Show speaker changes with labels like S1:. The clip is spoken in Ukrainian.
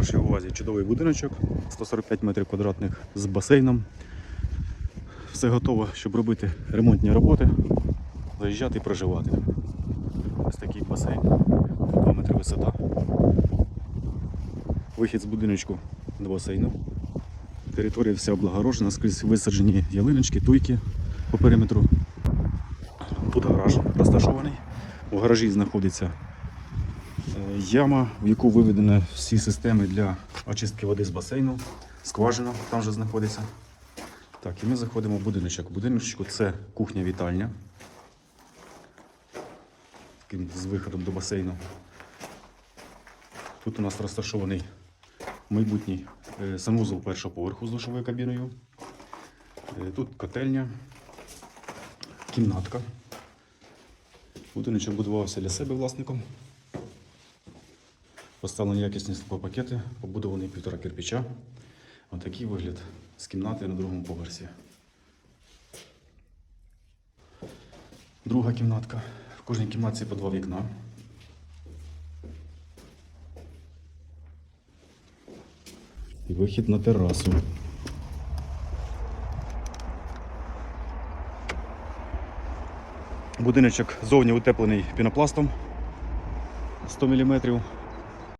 S1: Вашій увазі чудовий будиночок, 145 метрів квадратних з басейном. Все готово, щоб робити ремонтні роботи, заїжджати і проживати. Ось такий басейн, 2 метри висота. Вихід з будиночку до басейну. Територія вся облагорожена, скрізь висаджені ялиночки, туйки по периметру. Тут гараж розташований. У гаражі знаходиться яма, в яку виведені всі системи для очистки води з басейну. Скважина там же знаходиться. Так, і ми заходимо в будиночок. Будиночку це кухня-вітальня. З виходом до басейну. Тут у нас розташований майбутній е, санвузол першого поверху з душовою кабіною. Е, Тут котельня, кімнатка. Будиночок будувався для себе власником. Поставлені якісні пакети, побудований півтора кирпича. Отакий вигляд з кімнати на другому поверсі. Друга кімнатка. В кожній кімнаті по два вікна. І вихід на терасу. Будиночок зовні утеплений пінопластом 100 мм.